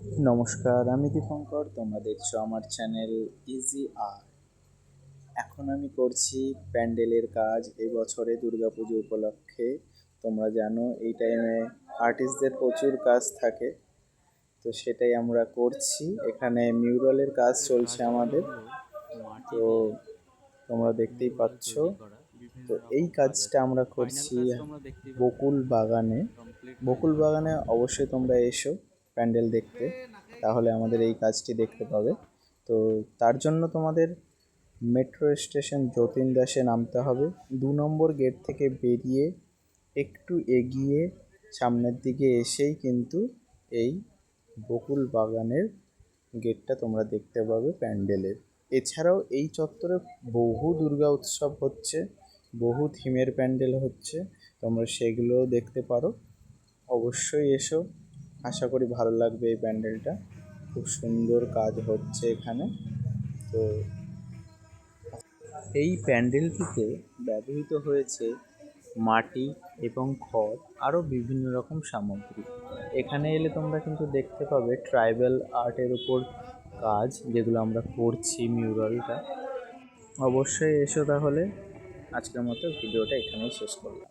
নমস্কার আমি দীপঙ্কর তোমরা দেখছ আমার চ্যানেল ইজি আর এখন আমি করছি প্যান্ডেলের কাজ এই বছরে দুর্গাপুজো উপলক্ষে। তোমরা জানো এই টাইমে আর্টিস্টদের প্রচুর কাজ থাকে তো সেটাই আমরা করছি। এখানে মিউরালের কাজ চলছে আমাদের তো তোমরা দেখতেই পাচ্ছ। তো এই কাজটা আমরা করছি বকুল বাগানে। বকুল বাগানে অবশ্যই তোমরা এসো। প্যান্ডেল দেখতে, তাহলে আমাদের এই কাজটি দেখতে পাবে। তো তার জন্য তোমাদের মেট্রো স্টেশন যতীন দাসে নামতে হবে। দু নম্বর গেট থেকে বেরিয়ে একটু এগিয়ে সামনের দিকে এসেই কিন্তু এই বকুল বাগানের গেটটা তোমরা দেখতে পাবে প্যান্ডেলের। এছাড়াও এই চত্বরে বহু দুর্গা উৎসব হচ্ছে, বহু থিমের প্যান্ডেল হচ্ছে, তোমরা সেগুলোও দেখতে পারো। অবশ্যই এসো। আশা করি ভালো লাগবে এই প্যান্ডেলটা। খুব সুন্দর কাজ হচ্ছে এখানে। তো এই প্যান্ডেলটিতে ব্যবহৃত হয়েছে মাটি এবং খড় আরও বিভিন্ন রকম সামগ্রী। এখানে এলে তোমরা কিন্তু দেখতে পাবে ট্রাইবাল আর্টের উপর কাজ, যেগুলো আমরা করছি মিউরালটা। অবশ্যই এসো তাহলে। আজকের মতো ভিডিওটা এখানেই শেষ করলাম।